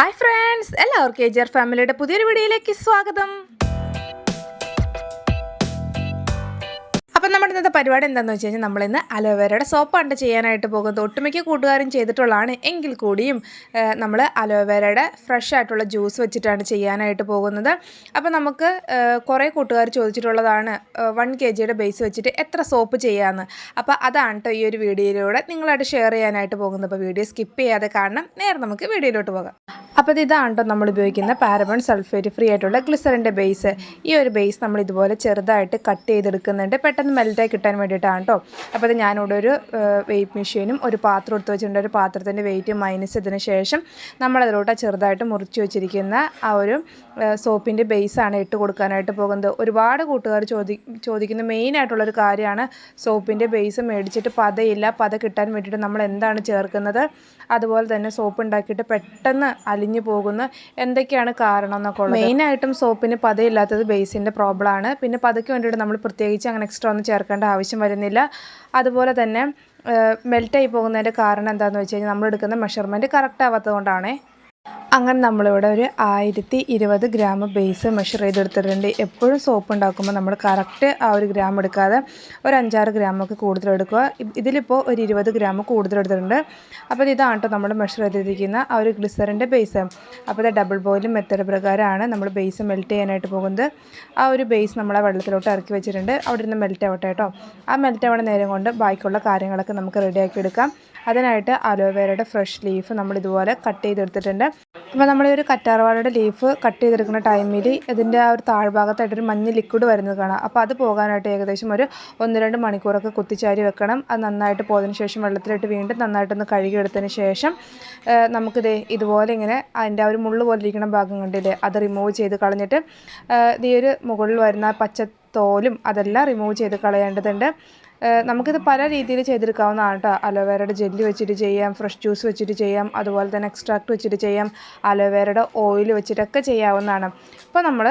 Hi friends എല്ലാവർക്കും A G R ഫാമിലിയുടെ പുതിയൊരു വീഡിയോയിലേക്ക് സ്വാഗതം. നമ്മുടെ ഇന്നത്തെ പരിപാടി എന്താണെന്ന് വെച്ച് കഴിഞ്ഞാൽ നമ്മളിന്ന് അലോവേരയുടെ സോപ്പാണ് ചെയ്യാനായിട്ട് പോകുന്നത്. ഒട്ടുമിക്ക കൂട്ടുകാരും ചെയ്തിട്ടുള്ളതാണ്. എങ്കിൽ കൂടിയും നമ്മൾ അലോവേരയുടെ ഫ്രഷ് ആയിട്ടുള്ള ജ്യൂസ് വെച്ചിട്ടാണ് ചെയ്യാനായിട്ട് പോകുന്നത്. അപ്പോൾ നമുക്ക് കുറേ കൂട്ടുകാർ ചോദിച്ചിട്ടുള്ളതാണ് വൺ കെ ജിയുടെ ബേസ് വെച്ചിട്ട് എത്ര സോപ്പ് ചെയ്യാമെന്ന് അപ്പോൾ അതാണ് കേട്ടോ ഈ ഒരു വീഡിയോയിലൂടെ നിങ്ങളായിട്ട് ഷെയർ ചെയ്യാനായിട്ട് പോകുന്നത്. അപ്പോൾ വീഡിയോ സ്കിപ്പ് ചെയ്യാതെ കാണണം. നേരെ നമുക്ക് വീഡിയോയിലോട്ട് പോകാം. അപ്പോൾ ഇതാണ് കേട്ടോ നമ്മൾ ഉപയോഗിക്കുന്ന പാരബൺ സൾഫേറ്റ് ഫ്രീ ആയിട്ടുള്ള ഗ്ലിസറിന്റെ ബേസ് ഈ ഒരു ബേസ് നമ്മൾ ഇതുപോലെ ചെറുതായിട്ട് കട്ട് ചെയ്തെടുക്കുന്നുണ്ട്. പെട്ടെന്ന് മെൽറ്റായി കിട്ടാൻ വേണ്ടിയിട്ടാണ് കേട്ടോ അപ്പോൾ അത് ഞാനിവിടെ ഒരു വെയിറ്റ് മെഷീനും ഒരു പാത്രം എടുത്ത് വെച്ചിട്ടുണ്ട്. ഒരു പാത്രത്തിന്റെ വെയിറ്റ് മൈനസ് ചെയ്തതിന് ശേഷം നമ്മളതിലോട്ട് ചെറുതായിട്ട് മുറിച്ച് വെച്ചിരിക്കുന്ന ആ ഒരു സോപ്പിന്റെ ബേസാണ് ഇട്ട് കൊടുക്കാനായിട്ട് പോകുന്നത്. ഒരുപാട് കൂട്ടുകാർ ചോദി ചോദിക്കുന്ന മെയിനായിട്ടുള്ളൊരു കാര്യമാണ് സോപ്പിന്റെ ബേസ് മേടിച്ചിട്ട് പതയില്ല പത കിട്ടാൻ വേണ്ടിയിട്ട് നമ്മൾ എന്താണ് ചേർക്കുന്നത്? അതുപോലെ തന്നെ സോപ്പ് ഉണ്ടാക്കിയിട്ട് പെട്ടെന്ന് അലിഞ്ഞു പോകുന്ന എന്തൊക്കെയാണ് കാരണം എന്നൊക്കെ ഉള്ളത്. മെയിനായിട്ടും സോപ്പിന് പതയില്ലാത്തത് ബേസിന്റെ പ്രോബ്ലമാണ് പിന്നെ പതയ്ക്ക് വേണ്ടിയിട്ട് നമ്മൾ പ്രത്യേകിച്ച് അങ്ങനെ എക്സ്ട്രാ ഒന്നും ചേർക്കേണ്ട ആവശ്യം വരുന്നില്ല. അതുപോലെ തന്നെ മെൽറ്റായി പോകുന്നതിന്റെ കാരണം എന്താണെന്ന് വെച്ച് കഴിഞ്ഞാൽ നമ്മളെടുക്കുന്ന മെഷർമെന്റ് കറക്റ്റ് ആവാത്തത് കൊണ്ടാണേ അങ്ങനെ നമ്മളിവിടെ ഒരു ആയിരത്തി ഇരുപത് ഗ്രാം ബേസ് മെഷർ ചെയ്തെടുത്തിട്ടുണ്ട്. എപ്പോഴും സോപ്പ് ഉണ്ടാക്കുമ്പോൾ നമ്മൾ കറക്റ്റ് ആ ഒരു ഗ്രാം എടുക്കാതെ ഒരു അഞ്ചാറ് ഗ്രാമൊക്കെ കൂടുതൽ എടുക്കുക. ഇതിലിപ്പോൾ ഒരു ഇരുപത് ഗ്രാം കൂടുതൽ എടുത്തിട്ടുണ്ട്. അപ്പോൾ ഇതാണ് കേട്ടോ നമ്മൾ മെഷർ ചെയ്തിരിക്കുന്ന ആ ഒരു ഗ്ലിസറിന്റെ ബേസ് അപ്പോൾ ഇത് ഡബിൾ ബോയിലും മെത്തേഡ് പ്രകാരമാണ് നമ്മൾ ബേസ് മെൽറ്റ് ചെയ്യാനായിട്ട് പോകുന്നത്. ആ ഒരു ബേസ് നമ്മൾ ആ വെള്ളത്തിലോട്ട് ഇറക്കി വെച്ചിട്ടുണ്ട്. അവിടെ നിന്ന് മെൽറ്റ് ആവട്ടെ കേട്ടോ ആ മെൽറ്റ് ആവണ നേരം കൊണ്ട് ബാക്കിയുള്ള കാര്യങ്ങളൊക്കെ നമുക്ക് റെഡിയാക്കി എടുക്കാം. അതിനായിട്ട് അലോവേരയുടെ ഫ്രഷ് ലീഫ് നമ്മൾ ഇതുപോലെ കട്ട് ചെയ്തെടുത്തിട്ടുണ്ട്. അപ്പോൾ നമ്മൾ ഈ ഒരു കറ്റാർവാഴയുടെ ലീഫ് കട്ട് ചെയ്തെടുക്കുന്ന ടൈമിൽ ഇതിന്റെ ആ ഒരു താഴ്ഭാഗത്തായിട്ടൊരു മഞ്ഞ ലിക്വിഡ് വരുന്നത് കാണാം. അപ്പോൾ അത് പോകാനായിട്ട് ഏകദേശം ഒരു ഒന്ന് രണ്ട് മണിക്കൂറൊക്കെ കുത്തിച്ചാരി വെക്കണം. അത് നന്നായിട്ട് പോയതിന് ശേഷം വെള്ളത്തിലിട്ട് വീണ്ടും നന്നായിട്ടൊന്ന് കഴുകിയെടുത്തതിന് ശേഷം നമുക്കിത് ഇതുപോലെ ഇങ്ങനെ അതിന്റെ ആ ഒരു മുള്ളു പോലെ ഇരിക്കുന്ന ഭാഗം കണ്ടില്ലേ അത് റിമൂവ് ചെയ്ത് കളഞ്ഞിട്ട് ഈ ഒരു മുകളിൽ വരുന്ന പച്ച തോലും അതെല്ലാം റിമൂവ് ചെയ്ത് കളയേണ്ടതുണ്ട്. നമുക്കിത് പല രീതിയിൽ ചെയ്തെടുക്കാവുന്നതാണ് കേട്ടോ. അലോവേരയുടെ ജെല്ല് വെച്ചിട്ട് ചെയ്യാം ഫ്രഷ് ജ്യൂസ് വെച്ചിട്ട് ചെയ്യാം അതുപോലെ തന്നെ എക്സ്ട്രാക്ട് വെച്ചിട്ട് ചെയ്യാം അലോവേരയുടെ ഓയിൽ വെച്ചിട്ടൊക്കെ ചെയ്യാവുന്നതാണ്. ഇപ്പോൾ നമ്മൾ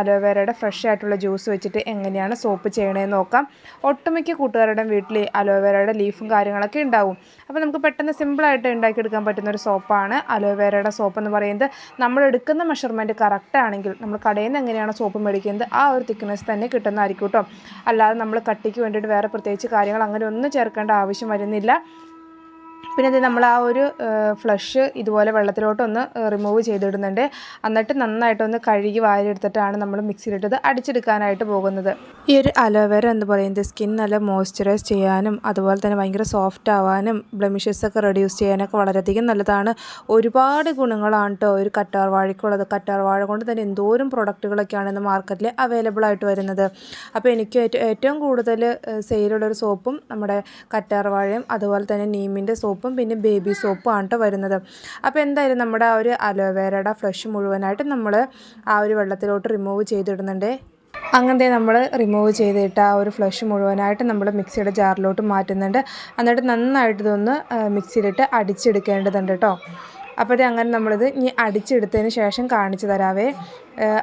അലോവേരയുടെ ഫ്രഷ് ആയിട്ടുള്ള ജ്യൂസ് വെച്ചിട്ട് എങ്ങനെയാണ് സോപ്പ് ചെയ്യണതെന്ന് നോക്കാം. ഒട്ടുമിക്ക കൂട്ടുകാരുടെ വീട്ടിൽ അലോവേരയുടെ ലീഫും കാര്യങ്ങളൊക്കെ ഉണ്ടാവും. അപ്പോൾ നമുക്ക് പെട്ടെന്ന് സിമ്പിളായിട്ട് ഉണ്ടാക്കിയെടുക്കാൻ പറ്റുന്ന ഒരു സോപ്പാണ് അലോവേരയുടെ സോപ്പ് എന്ന് പറയുന്നത് നമ്മൾ എടുക്കുന്ന മെഷർമെന്റ് കറക്റ്റ് ആണെങ്കിൽ നമ്മൾ കടയിൽ നിന്ന് എങ്ങനെയാണ് സോപ്പ് മേടിക്കുന്നത് ആ ഒരു തിക്നെസ് തന്നെ കിട്ടുന്നതായിരിക്കും കേട്ടോ അല്ലാതെ നമ്മൾ കട്ടിക്ക് വേണ്ടിയിട്ട് വേറെ പ്രത്യേകിച്ച് കാര്യങ്ങൾ അങ്ങനെ ഒന്നും ചേർക്കേണ്ട ആവശ്യം വരുന്നില്ല. പിന്നെ ഇത് നമ്മൾ ആ ഒരു ഫ്ലഷ് ഇതുപോലെ വെള്ളത്തിലോട്ടൊന്ന് റിമൂവ് ചെയ്തിടുന്നുണ്ട്. എന്നിട്ട് നന്നായിട്ടൊന്ന് കഴുകി വാരിയെടുത്തിട്ടാണ് നമ്മൾ മിക്സിയിലിട്ടത് അടിച്ചെടുക്കാനായിട്ട് പോകുന്നത്. ഈ ഒരു അലോവേര എന്ന് പറയുന്നത് സ്കിൻ നല്ല മോയ്സ്ചറൈസ് ചെയ്യാനും അതുപോലെ തന്നെ ഭയങ്കര സോഫ്റ്റ് ആവാനും ബ്ലെമിഷസ് ഒക്കെ റെഡ്യൂസ് ചെയ്യാനൊക്കെ വളരെയധികം നല്ലതാണ്. ഒരുപാട് ഗുണങ്ങളാണ് കേട്ടോ ഒരു കറ്റാർ വാഴയ്ക്കുള്ളത് കറ്റാർ വാഴ കൊണ്ട് തന്നെ എന്തോരം പ്രൊഡക്റ്റുകളൊക്കെയാണ് ഇന്ന് മാർക്കറ്റിൽ അവൈലബിൾ ആയിട്ട് വരുന്നത്. അപ്പോൾ എനിക്ക് ഏറ്റവും കൂടുതൽ സെയിലുള്ള ഒരു സോപ്പും നമ്മുടെ കറ്റാർ വാഴയും അതുപോലെ തന്നെ നീമിന്റെ സോപ്പും പിന്നെ ബേബി സോപ്പും ആണ് കേട്ടോ വരുന്നത്. അപ്പോൾ എന്തായാലും നമ്മുടെ ആ ഒരു അലോവേരയുടെ ഫ്ലഷ് മുഴുവനായിട്ട് നമ്മൾ ആ ഒരു വെള്ളത്തിലോട്ട് റിമൂവ് ചെയ്തിടുന്നുണ്ട്. അങ്ങനത്തെ നമ്മൾ റിമൂവ് ചെയ്തിട്ട് ആ ഒരു ഫ്ലഷ് മുഴുവനായിട്ട് നമ്മൾ മിക്സിയുടെ ജാറിലോട്ട് മാറ്റുന്നുണ്ട്. എന്നിട്ട് നന്നായിട്ട് ഇതൊന്ന് മിക്സിയിലിട്ട് അടിച്ചെടുക്കേണ്ടതുണ്ട് കേട്ടോ അപ്പോൾ അങ്ങനെ നമ്മളിത് ഇനി അടിച്ചെടുത്തതിന് ശേഷം കാണിച്ചു തരാവേ.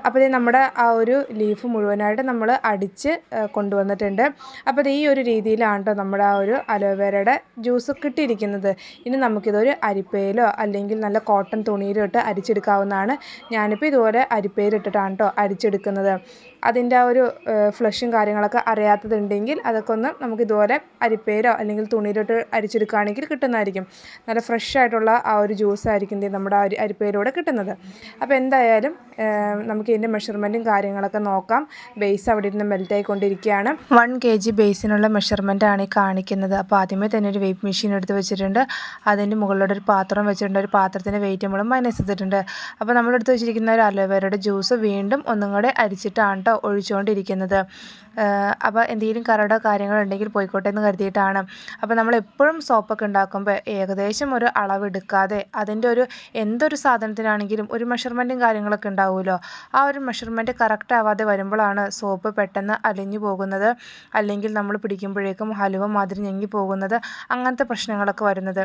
അപ്പോൾ ഇത് നമ്മുടെ ആ ഒരു ലീഫ് മുഴുവനായിട്ട് നമ്മൾ അടിച്ച് കൊണ്ടുവന്നിട്ടുണ്ട്. അപ്പോൾ ഈ ഒരു രീതിയിലാണ് കേട്ടോ നമ്മുടെ ആ ഒരു അലോവേരയുടെ ജ്യൂസ് കിട്ടിയിരിക്കുന്നത്. ഇനി നമുക്കിതൊരു അരിപ്പയിലോ അല്ലെങ്കിൽ നല്ല കോട്ടൺ തുണിയിലോ ഇട്ട് അരിച്ചെടുക്കാവുന്നതാണ്. ഞാനിപ്പോൾ ഇതുപോലെ അരിപ്പയിലിട്ടിട്ടാണ് കേട്ടോ അരിച്ചെടുക്കുന്നത്. അതിന്റെ ആ ഒരു ഫ്ലഷും കാര്യങ്ങളൊക്കെ അറിയാത്തതുണ്ടെങ്കിൽ അതൊക്കെ ഒന്ന് നമുക്ക് ഇതുപോലെ അരിപ്പയിലോ അല്ലെങ്കിൽ തുണിയിലോട്ട് അരിച്ചെടുക്കുകയാണെങ്കിൽ കിട്ടുന്നതായിരിക്കും. നല്ല ഫ്രഷ് ആയിട്ടുള്ള ആ ഒരു ജ്യൂസ് ആയിരിക്കും നമ്മുടെ ഒരു അരിപ്പയിലൂടെ കിട്ടുന്നത്. അപ്പോൾ എന്തായാലും നമുക്ക് ഇതിന്റെ മെഷർമെന്റും കാര്യങ്ങളൊക്കെ നോക്കാം. ബേസ് അവിടെ ഇരുന്ന് മെൽറ്റായിക്കൊണ്ടിരിക്കുകയാണ് വൺ കെ ജി ബേസിനുള്ള മെഷർമെന്റ് ആണ് ഈ കാണിക്കുന്നത്. അപ്പോൾ ആദ്യമേ തന്നെ ഒരു വെയിറ്റ് മെഷീൻ എടുത്ത് വെച്ചിട്ടുണ്ട്. അതിന്റെ മുകളിലൂടെ ഒരു പാത്രം വെച്ചിട്ടുണ്ട്. ഒരു പാത്രത്തിന്റെ വെയിറ്റ് നമ്മൾ മൈനസ് ചെയ്തിട്ടുണ്ട്. അപ്പോൾ നമ്മളെടുത്ത് വെച്ചിരിക്കുന്ന ഒരു അലോവേരയുടെ ജ്യൂസ് വീണ്ടും ഒന്നും കൂടെ അരിച്ചിട്ടാണ് കേട്ടോ ഒഴിച്ചുകൊണ്ടിരിക്കുന്നത്. അപ്പോൾ എന്തെങ്കിലും കറടോ കാര്യങ്ങളുണ്ടെങ്കിൽ പോയിക്കോട്ടെ എന്ന് കരുതിയിട്ടാണ്. അപ്പോൾ നമ്മൾ എപ്പോഴും സോപ്പൊക്കെ ഉണ്ടാക്കുമ്പോൾ ഏകദേശം ഒരു അളവെടുക്കാതെ അതിന്റെ ഒരു എന്തൊരു സാധനത്തിനാണെങ്കിലും ഒരു മെഷർമെന്റും കാര്യങ്ങളൊക്കെ ഉണ്ടാവുമല്ലോ. ആ ഒരു മെഷർമെന്റ് കറക്റ്റ് ആവാതെ വരുമ്പോഴാണ് സോപ്പ് പെട്ടെന്ന് അലിഞ്ഞു പോകുന്നത്. അല്ലെങ്കിൽ നമ്മൾ പിടിക്കുമ്പോഴേക്കും ഹലുവ മാതിരി ഞെങ്ങി പോകുന്നത്. അങ്ങനത്തെ പ്രശ്നങ്ങളൊക്കെ വരുന്നത്.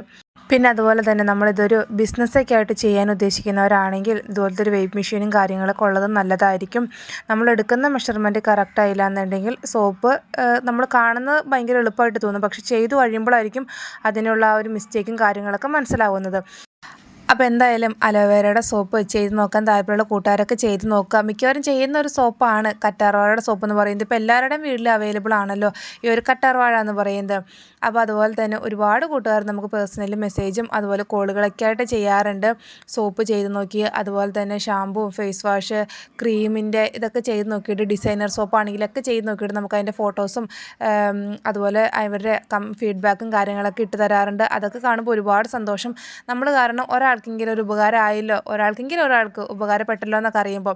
പിന്നെ അതുപോലെ തന്നെ നമ്മളിതൊരു ബിസിനസ്സൊക്കെ ആയിട്ട് ചെയ്യാൻ ഉദ്ദേശിക്കുന്നവരാണെങ്കിൽ ഇതുപോലത്തെ ഒരു വെയിറ്റ് മെഷീനും കാര്യങ്ങളൊക്കെ ഉള്ളത് നല്ലതായിരിക്കും. നമ്മൾ എടുക്കുന്ന മെഷർമെന്റ് കറക്റ്റ് ആയില്ല എന്നുണ്ടെങ്കിൽ സോപ്പ് നമ്മൾ കാണുന്നത് ഭയങ്കര എളുപ്പമായിട്ട് തോന്നും. പക്ഷെ ചെയ്തു കഴിയുമ്പോഴായിരിക്കും അതിനുള്ള ആ ഒരു മിസ്റ്റേക്കും കാര്യങ്ങളൊക്കെ മനസ്സിലാവുന്നത്. അപ്പോൾ എന്തായാലും അലോവേരയുടെ സോപ്പ് ചെയ്ത് നോക്കാൻ താല്പര്യമുള്ള കൂട്ടുകാരൊക്കെ ചെയ്ത് നോക്കുക. മിക്കവാറും ചെയ്യുന്ന ഒരു സോപ്പാണ് കറ്റാർവാഴയുടെ സോപ്പ് എന്ന് പറയുന്നത്. ഇപ്പോൾ എല്ലാവരുടെയും വീട്ടിൽ അവൈലബിൾ ആണല്ലോ ഈ ഒരു കറ്റാർവാഴ എന്ന് പറയുന്നത്. അപ്പോൾ അതുപോലെ തന്നെ ഒരുപാട് കൂട്ടുകാർ നമുക്ക് പേഴ്സണലി മെസ്സേജും അതുപോലെ കോളുകളൊക്കെ ആയിട്ട് ചെയ്യാറുണ്ട്. സോപ്പ് ചെയ്ത് നോക്കി അതുപോലെ തന്നെ ഷാമ്പൂ ഫേസ് വാഷ് ക്രീമിന്റെ ഇതൊക്കെ ചെയ്ത് നോക്കിയിട്ട് ഡിസൈനർ സോപ്പ് ആണെങ്കിലൊക്കെ ചെയ്ത് നോക്കിയിട്ട് നമുക്ക് അതിന്റെ ഫോട്ടോസും അതുപോലെ അവരുടെ കം ഫീഡ്ബാക്കും കാര്യങ്ങളൊക്കെ ഇട്ട് തരാറുണ്ട്. അതൊക്കെ കാണുമ്പോൾ ഒരുപാട് സന്തോഷം. നമ്മൾ കാരണം ഒരാൾക്കെങ്കിലും ഒരു ഉപകാരമായല്ലോ ഒരാൾക്കെങ്കിലും ഒരാൾക്ക് ഉപകാരപ്പെട്ടല്ലോ എന്നൊക്കെ അറിയുമ്പോൾ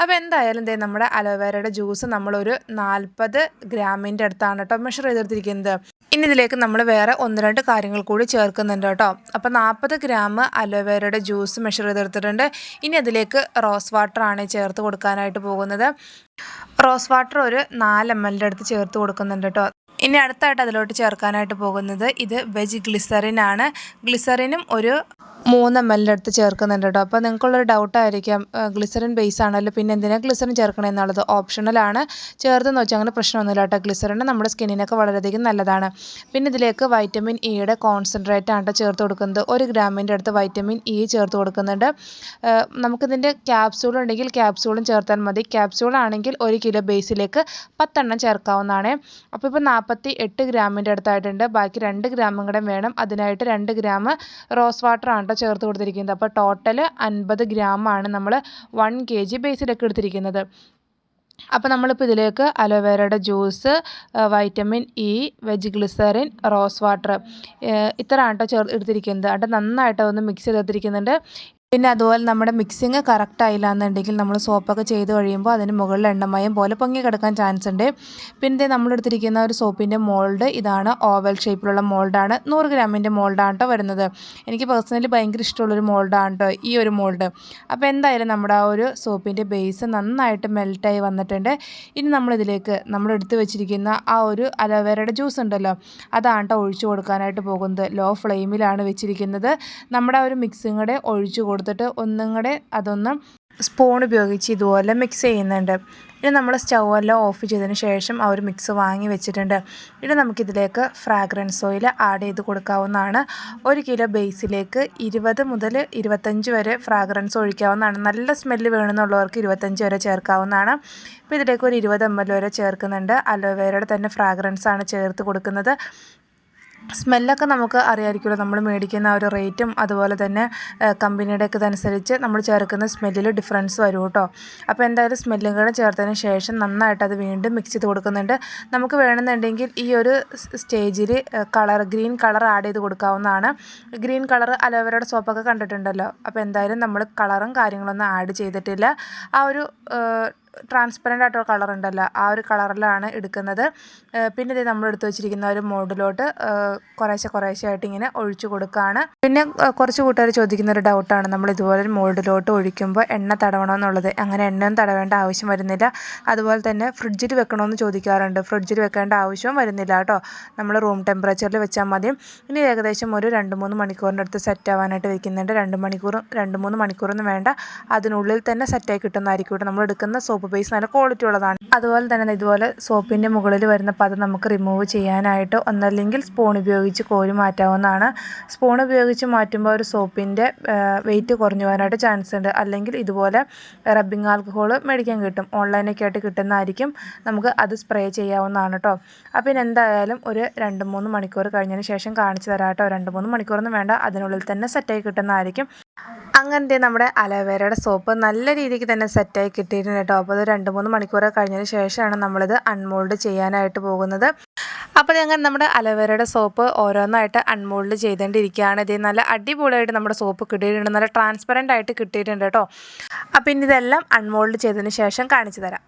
അപ്പോൾ എന്തായാലും ദേ നമ്മുടെ അലോവേരയുടെ ജ്യൂസ് നമ്മളൊരു നാൽപ്പത് ഗ്രാമിന്റെ അടുത്താണ് കേട്ടോ മെഷർ ചെയ്തെടുത്തിരിക്കുന്നത്. ഇനി ഇതിലേക്ക് നമ്മൾ വേറെ ഒന്ന് രണ്ട് കാര്യങ്ങൾ കൂടി ചേർക്കുന്നുണ്ട് കേട്ടോ. അപ്പോൾ നാൽപ്പത് ഗ്രാം അലോവേരയുടെ ജ്യൂസ് മെഷർ ചെയ്തെടുത്തിട്ടുണ്ട്. ഇനി അതിലേക്ക് റോസ് വാട്ടറാണ് ചേർത്ത് കൊടുക്കാനായിട്ട് പോകുന്നത്. റോസ് വാട്ടർ ഒരു നാല് എം എല്ലിന്റെ അടുത്ത് ചേർത്ത് കൊടുക്കുന്നുണ്ട് കേട്ടോ. ഇനി അടുത്തായിട്ട് അതിലോട്ട് ചേർക്കാനായിട്ട് പോകുന്നത് ഇത് വെജ് ഗ്ലിസറിൻ ആണ്. ഗ്ലിസറിനും ഒരു മൂന്ന് എം എല്ലിന്റെ അടുത്ത് ചേർക്കുന്നുണ്ട് കേട്ടോ അപ്പോൾ നിങ്ങൾക്കുള്ളൊരു ഡൗട്ടായിരിക്കാം ഗ്ലിസറിൻ ബേസ് ആണല്ലോ പിന്നെ എന്തിനാണ് ഗ്ലിസറിൻ ചേർക്കണേ എന്നുള്ളത്. ഓപ്ഷണലാണ് ചേർത്തെന്ന് വെച്ചാൽ അങ്ങനെ പ്രശ്നമൊന്നുമില്ല കേട്ടോ. ഗ്ലിസറിന് നമ്മുടെ സ്കിന്നിനൊക്കെ വളരെയധികം നല്ലതാണ്. പിന്നെ ഇതിലേക്ക് വൈറ്റമിൻ ഇയുടെ കോൺസെൻട്രേറ്റ് ആണ് ചേർത്ത് കൊടുക്കുന്നത്. ഒരു ഗ്രാമിന്റെ അടുത്ത് വൈറ്റമിൻ ഇ ചേർത്ത് കൊടുക്കുന്നുണ്ട്. നമുക്കിതിന്റെ ക്യാപ്സ്യൂൾ ഉണ്ടെങ്കിൽ ക്യാപ്സ്യൂളും ചേർത്താൽ മതി. ക്യാപ്സ്യൂൾ ആണെങ്കിൽ ഒരു കിലോ ബേസിലേക്ക് പത്തെണ്ണം ചേർക്കാവുന്നതാണ്. അപ്പോൾ ഇപ്പോൾ നാൽപ്പത്തി എട്ട് ഗ്രാമിന്റെ അടുത്തായിട്ടുണ്ട്. ബാക്കി രണ്ട് ഗ്രാമും കൂടെ വേണം. അതിനായിട്ട് രണ്ട് ഗ്രാം റോസ് വാട്ടർ ആണ് കേട്ടോ ചേർത്ത് കൊടുത്തിരിക്കുന്നത്. അപ്പോൾ ടോട്ടൽ അൻപത് ഗ്രാമാണ് നമ്മൾ വൺ കെ ജി ബേസിലൊക്കെ എടുത്തിരിക്കുന്നത്. അപ്പോൾ നമ്മളിപ്പോൾ ഇതിലേക്ക് അലോവേരയുടെ juice vitamin E veg glycerin rose water ഇത്രയാണ് കേട്ടോ ചേർ എടുത്തിരിക്കുന്നത്. എന്നിട്ട് നന്നായിട്ട് ഒന്ന് മിക്സ് ചെയ്തെടുത്തിരിക്കുന്നുണ്ട് പിന്നെ അതുപോലെ നമ്മുടെ മിക്സിങ് കറക്റ്റ് ആയില്ല എന്നുണ്ടെങ്കിൽ നമ്മൾ സോപ്പൊക്കെ ചെയ്ത് കഴിയുമ്പോൾ അതിന് മുകളിൽ എണ്ണമയം പോലെ പൊങ്ങി കിടക്കാൻ ചാൻസ് ഉണ്ട്. പിന്നെ നമ്മളെടുത്തിരിക്കുന്ന ഒരു സോപ്പിന്റെ മോൾഡ് ഇതാണ് ഓവൽ ഷേപ്പിലുള്ള മോൾഡാണ് നൂറ് ഗ്രാമിന്റെ മോൾഡാണ് കേട്ടോ വരുന്നത്. എനിക്ക് പേഴ്സണലി ഭയങ്കര ഇഷ്ടമുള്ളൊരു മോൾഡാണ് കേട്ടോ ഈ ഒരു മോൾഡ് അപ്പോൾ എന്തായാലും നമ്മുടെ ആ ഒരു സോപ്പിന്റെ ബേസ് നന്നായിട്ട് മെൽറ്റായി വന്നിട്ടുണ്ട്. ഇനി നമ്മളിതിലേക്ക് നമ്മൾ എടുത്തു വെച്ചിരിക്കുന്ന ആ ഒരു അലോവേരയുടെ ജ്യൂസ് ഉണ്ടല്ലോ അതാണ് കേട്ടോ ഒഴിച്ചു കൊടുക്കാനായിട്ട് പോകുന്നത്. ലോ ഫ്ലെയിമിലാണ് വെച്ചിരിക്കുന്നത്. നമ്മുടെ ആ ഒരു മിക്സിങ്ങടെ ഒഴിച്ചു കൊടുത്ത് കൊടുത്തിട്ട് ഒന്നും കൂടെ അതൊന്ന് സ്പൂൺ ഉപയോഗിച്ച് ഇതുപോലെ മിക്സ് ചെയ്യുന്നുണ്ട്. ഇനി നമ്മൾ സ്റ്റൗ എല്ലാം ഓഫ് ചെയ്തതിന് ശേഷം ആ ഒരു മിക്സ് വാങ്ങി വെച്ചിട്ടുണ്ട്. ഇനി നമുക്കിതിലേക്ക് ഫ്രാഗ്രൻസ് ഓയിൽ ആഡ് ചെയ്ത് കൊടുക്കാവുന്നതാണ്. ഒരു കിലോ ബേസിലേക്ക് ഇരുപത് മുതൽ ഇരുപത്തഞ്ച് വരെ ഫ്രാഗ്രൻസ് ഒഴിക്കാവുന്നതാണ്. നല്ല സ്മെല്ല് വേണമെന്നുള്ളവർക്ക് ഇരുപത്തഞ്ച് വരെ ചേർക്കാവുന്നതാണ്. ഇപ്പോൾ ഇതിലേക്ക് ഒരു ഇരുപത് എം എൽ വരെ ചേർക്കുന്നുണ്ട്. അലോവേരയുടെ തന്നെ ഫ്രാഗ്രൻസ് ആണ് ചേർത്ത് കൊടുക്കുന്നത്. സ്മെല്ലൊക്കെ നമുക്ക് അറിയാമായിരിക്കുമല്ലോ നമ്മൾ മേടിക്കുന്ന ആ ഒരു റേറ്റും അതുപോലെ തന്നെ കമ്പനിയുടെ ഒക്കെ ഇതനുസരിച്ച് നമ്മൾ ചേർക്കുന്ന സ്മെല്ലിൽ ഡിഫറൻസ് വരും കേട്ടോ. അപ്പോൾ എന്തായാലും സ്മെല്ലും കൂടെ ചേർത്തതിന് ശേഷം നന്നായിട്ട് അത് വീണ്ടും മിക്സ് ചെയ്ത് കൊടുക്കുന്നുണ്ട്. നമുക്ക് വേണമെന്നുണ്ടെങ്കിൽ ഈ ഒരു സ്റ്റേജിൽ കളർ ഗ്രീൻ കളർ ആഡ് ചെയ്ത് കൊടുക്കാവുന്നതാണ്. ഗ്രീൻ കളർ അലോവേരയുടെ സോപ്പൊക്കെ കണ്ടിട്ടുണ്ടല്ലോ. അപ്പോൾ എന്തായാലും നമ്മൾ കളറും കാര്യങ്ങളൊന്നും ആഡ് ചെയ്തിട്ടില്ല. ആ ഒരു ട്രാൻസ്പെറന്റ് ആയിട്ടുള്ള കളർ ഉണ്ടല്ലോ. ആ ഒരു കളറിലാണ് എടുക്കുന്നത്. പിന്നെ ഇത് നമ്മൾ എടുത്തു വെച്ചിരിക്കുന്ന ഒരു മോഡിലോട്ട് കുറേശ്ശെ കുറേശ്ശെ ആയിട്ട് ഇങ്ങനെ ഒഴിച്ചു കൊടുക്കുകയാണ് പിന്നെ കുറച്ച് കൂട്ടുകാർ ചോദിക്കുന്ന ഒരു ഡൗട്ടാണ് നമ്മൾ ഇതുപോലെ ഒരു മോഡിലോട്ട് ഒഴിക്കുമ്പോൾ എണ്ണ തടവണമെന്നുള്ളത്. അങ്ങനെ എണ്ണയും തടവേണ്ട ആവശ്യം വരുന്നില്ല. അതുപോലെ തന്നെ ഫ്രിഡ്ജിൽ വെക്കണമെന്ന് ചോദിക്കാറുണ്ട്. ഫ്രിഡ്ജിൽ വെക്കേണ്ട ആവശ്യവും വരുന്നില്ല കേട്ടോ. നമ്മൾ റൂം ടെമ്പറേച്ചറിൽ വെച്ചാൽ മതി. ഇനി ഏകദേശം ഒരു രണ്ട് മൂന്ന് മണിക്കൂറിന്റെ അടുത്ത് സെറ്റ് ആവാനായിട്ട് വെക്കുന്നുണ്ട്. രണ്ട് മണിക്കൂറും രണ്ട് മൂന്ന് മണിക്കൂറൊന്നും വേണ്ട. അതിനുള്ളിൽ തന്നെ സെറ്റായി കിട്ടുന്നതായിരിക്കും കേട്ടോ നമ്മൾ എടുക്കുന്ന സോപ്പ് സോപ്പ് ബേസ് നല്ല ക്വാളിറ്റി ഉള്ളതാണ്. അതുപോലെ തന്നെ ഇതുപോലെ സോപ്പിന്റെ മുകളിൽ വരുന്ന പത നമുക്ക് റിമൂവ് ചെയ്യാനായിട്ട് ഒന്നല്ലെങ്കിൽ സ്പൂൺ ഉപയോഗിച്ച് കോരി മാറ്റാവുന്നതാണ്. സ്പൂൺ ഉപയോഗിച്ച് മാറ്റുമ്പോൾ ഒരു സോപ്പിന്റെ വെയിറ്റ് കുറഞ്ഞു പോകാനായിട്ട് ചാൻസ് ഉണ്ട്. അല്ലെങ്കിൽ ഇതുപോലെ റബ്ബിംഗ് ആൽക്കഹോൾ മേടിക്കാൻ കിട്ടും. ഓൺലൈനൊക്കെ ആയിട്ട് കിട്ടുന്നതായിരിക്കും. നമുക്ക് അത് സ്പ്രേ ചെയ്യാവുന്നതാണ് കേട്ടോ അപ്പോൾ ഇനി എന്തായാലും ഒരു രണ്ട് മൂന്ന് മണിക്കൂർ കഴിഞ്ഞതിന് ശേഷം കാണിച്ചു തരാം കേട്ടോ രണ്ട് മൂന്ന് മണിക്കൂറൊന്നും വേണ്ട. അതിനുള്ളിൽ തന്നെ സെറ്റായി കിട്ടുന്നതായിരിക്കും. അങ്ങനത്തെ നമ്മുടെ അലോവേരയുടെ സോപ്പ് നല്ല രീതിക്ക് തന്നെ സെറ്റായി കിട്ടിയിട്ടുണ്ട് കേട്ടോ. അപ്പോൾ അത് രണ്ട് മൂന്ന് മണിക്കൂറൊക്കെ കഴിഞ്ഞതിന് ശേഷമാണ് നമ്മളിത് അൺമോൾഡ് ചെയ്യാനായിട്ട് പോകുന്നത്. അപ്പോൾ ഞങ്ങൾ നമ്മുടെ അലോവേരയുടെ സോപ്പ് ഓരോന്നായിട്ട് അൺമോൾഡ് ചെയ്തുകൊണ്ടിരിക്കുകയാണ് ഇത് നല്ല അടിപൊളിയായിട്ട് നമ്മുടെ സോപ്പ് കിട്ടിയിട്ടുണ്ട്. നല്ല ട്രാൻസ്പെറന്റ് ആയിട്ട് കിട്ടിയിട്ടുണ്ട് കേട്ടോ. അപ്പോൾ ഇനി ഇതെല്ലാം അൺമോൾഡ് ചെയ്തതിന് ശേഷം കാണിച്ചു തരാം.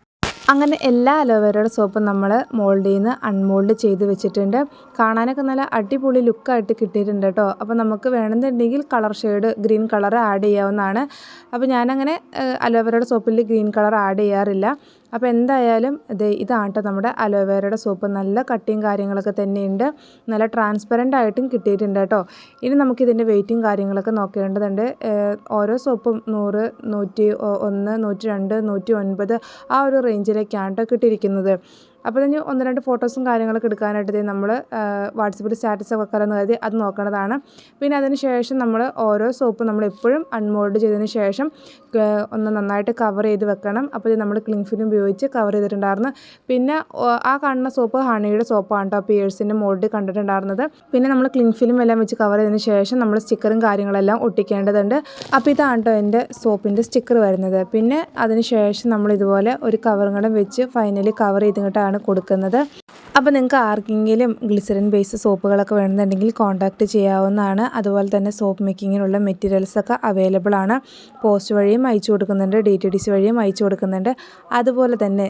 അങ്ങനെ എല്ലാ അലോവേരയുടെ സോപ്പും നമ്മൾ മോൾഡിൽ നിന്ന് അൺമോൾഡ് ചെയ്ത് വെച്ചിട്ടുണ്ട്. കാണാനൊക്കെ നല്ല അടിപൊളി ലുക്കായിട്ട് കിട്ടിയിട്ടുണ്ട് കേട്ടോ. അപ്പോൾ നമുക്ക് വേണമെന്നുണ്ടെങ്കിൽ colour shade green colour add ചെയ്യാവുന്നതാണ്. അപ്പോൾ ഞാനങ്ങനെ അലോവേരയുടെ സോപ്പിൽ ഗ്രീൻ കളർ ആഡ് ചെയ്യാറില്ല. അപ്പോൾ എന്തായാലും ഇത് ഇതാണ് കേട്ടോ നമ്മുടെ അലോവേരയുടെ സോപ്പ് നല്ല കട്ടിയും കാര്യങ്ങളൊക്കെ തന്നെയുണ്ട്. നല്ല ട്രാൻസ്പെറന്റ് ആയിട്ടും കിട്ടിയിട്ടുണ്ട് കേട്ടോ. ഇനി നമുക്കിതിന്റെ വെയിറ്റും കാര്യങ്ങളൊക്കെ നോക്കേണ്ടതുണ്ട്. ഓരോ സോപ്പും നൂറ് നൂറ്റി ഒന്ന് നൂറ്റി രണ്ട് നൂറ്റി ഒൻപത് ആ ഒരു റേഞ്ചിലേക്കാണ് കേട്ടോ കിട്ടിയിരിക്കുന്നത്. അപ്പോൾ തന്നെ ഒന്ന് രണ്ട് ഫോട്ടോസും കാര്യങ്ങളൊക്കെ എടുക്കാനായിട്ട് നമ്മൾ വാട്സപ്പിൽ സ്റ്റാറ്റസ് ഒക്കെ വെക്കാറെന്ന് കരുതി അത് നോക്കേണ്ടതാണ്. പിന്നെ അതിന് ശേഷം നമ്മൾ ഓരോ സോപ്പ് നമ്മൾ എപ്പോഴും അൺമോൾഡ് ചെയ്തതിന് ശേഷം ഒന്ന് നന്നായിട്ട് കവർ ചെയ്ത് വെക്കണം. അപ്പോൾ ഇത് നമ്മൾ ക്ലിങ് ഫിലിം ഉപയോഗിച്ച് കവർ ചെയ്തിട്ടുണ്ടായിരുന്നു. പിന്നെ ആ കാണുന്ന സോപ്പ് ഹണിയുടെ സോപ്പാണ് കേട്ടോ പിയേഴ്സിന്റെ മോൾഡ് കണ്ടിട്ടുണ്ടായിരുന്നത്. പിന്നെ നമ്മൾ ക്ലിങ് ഫിലിം എല്ലാം വെച്ച് കവർ ചെയ്തതിന് ശേഷം നമ്മൾ സ്റ്റിക്കറും കാര്യങ്ങളെല്ലാം ഒട്ടിക്കേണ്ടതുണ്ട്. അപ്പോൾ ഇതാണ് കേട്ടോ എന്റെ സോപ്പിന്റെ സ്റ്റിക്കർ വരുന്നത്. പിന്നെ അതിന് ശേഷം നമ്മൾ ഇതുപോലെ ഒരു കവറും കൂടെ വെച്ച് ഫൈനലി കവർ ചെയ്തിട്ടാണ് കൊടുക്കുന്നത്. അപ്പോൾ നിങ്ങൾക്ക് ആർക്കെങ്കിലും ഗ്ലിസറിൻ ബേസ് സോപ്പുകളൊക്കെ വേണമെന്നുണ്ടെങ്കിൽ കോൺടാക്റ്റ് ചെയ്യാവുന്നതാണ്. അതുപോലെ തന്നെ സോപ്പ് മേക്കിങ്ങിനുള്ള മെറ്റീരിയൽസൊക്കെ അവൈലബിൾ ആണ്. പോസ്റ്റ് വഴിയും അയച്ചു കൊടുക്കുന്നുണ്ട് ഡി ടി ഡി സി വഴിയും അയച്ചു കൊടുക്കുന്നുണ്ട്. അതുപോലെ തന്നെ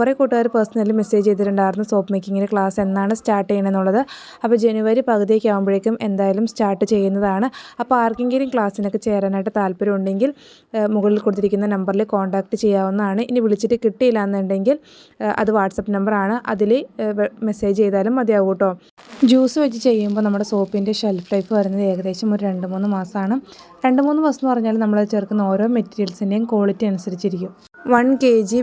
കുറേ കൂട്ടുകാർ പേഴ്സണലി മെസ്സേജ് ചെയ്തിട്ടുണ്ടായിരുന്നു സോപ്പ് മേക്കിങ്ങിന്റെ ക്ലാസ് എന്നാണ് സ്റ്റാർട്ട് ചെയ്യണമെന്നുള്ളത് അപ്പോൾ ജനുവരി പകുതിയൊക്കെ ആകുമ്പോഴേക്കും എന്തായാലും സ്റ്റാർട്ട് ചെയ്യുന്നതാണ്. അപ്പോൾ ആർക്കെങ്കിലും ക്ലാസ്സിനൊക്കെ ചേരാനായിട്ട് താല്പര്യമുണ്ടെങ്കിൽ മുകളിൽ കൊടുത്തിരിക്കുന്ന നമ്പറിൽ കോൺടാക്ട് ചെയ്യാവുന്നതാണ്. ഇനി വിളിച്ചിട്ട് കിട്ടിയില്ല എന്നുണ്ടെങ്കിൽ അത് വാട്സപ്പ് നമ്പറാണ് അതിൽ മെസ്സേജ് ചെയ്താലും മതിയാവും കേട്ടോ ജ്യൂസ് വെച്ച് ചെയ്യുമ്പോൾ നമ്മുടെ സോപ്പിന്റെ ഷെൽഫ് ലൈഫ് വരുന്നത് ഏകദേശം ഒരു രണ്ട് മൂന്ന് മാസമാണ് രണ്ട് മൂന്ന് മാസം എന്ന് പറഞ്ഞാൽ നമ്മൾ ചേർക്കുന്ന ഓരോ മെറ്റീരിയൽസിന്റെയും ക്വാളിറ്റി അനുസരിച്ചിരിക്കും. വൺ കെ ജി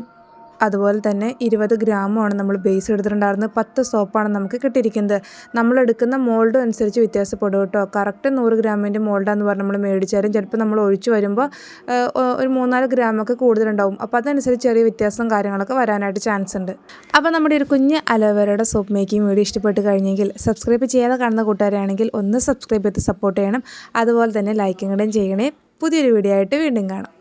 അതുപോലെ തന്നെ ഇരുപത് ഗ്രാമുമാണ് നമ്മൾ ബേസ് എടുത്തിട്ടുണ്ടായിരുന്നത്. പത്ത് സോപ്പാണ് നമുക്ക് കിട്ടിയിരിക്കുന്നത്. നമ്മൾ എടുക്കുന്ന മോൾഡും അനുസരിച്ച് വ്യത്യാസപ്പെടും കേട്ടോ. കറക്റ്റ് നൂറ് ഗ്രാമിന്റെ മോൾഡാന്ന് പറഞ്ഞാൽ നമ്മൾ മേടിച്ചാലും ചിലപ്പോൾ നമ്മൾ ഒഴിച്ചു വരുമ്പോൾ ഒരു മൂന്നാൽ ഗ്രാമൊക്കെ കൂടുതലുണ്ടാവും. അപ്പോൾ അതനുസരിച്ച് ചെറിയ വ്യത്യാസം കാര്യങ്ങളൊക്കെ വരാനായിട്ട് ചാൻസ് ഉണ്ട്. അപ്പോൾ നമ്മുടെ ഒരു കുഞ്ഞ് അലോവേരയുടെ സോപ്പ് മേക്കിംഗ് വീഡിയോ ഇഷ്ടപ്പെട്ട് കഴിഞ്ഞെങ്കിൽ സബ്സ്ക്രൈബ് ചെയ്യാതെ കാണുന്ന കൂട്ടുകാരാണെങ്കിൽ ഒന്ന് സബ്സ്ക്രൈബ് ചെയ്ത് സപ്പോർട്ട് ചെയ്യണം. അതുപോലെ തന്നെ ലൈക്കും കൂടെയും ചെയ്യണേ. പുതിയൊരു വീഡിയോ ആയിട്ട് വീണ്ടും കാണാം.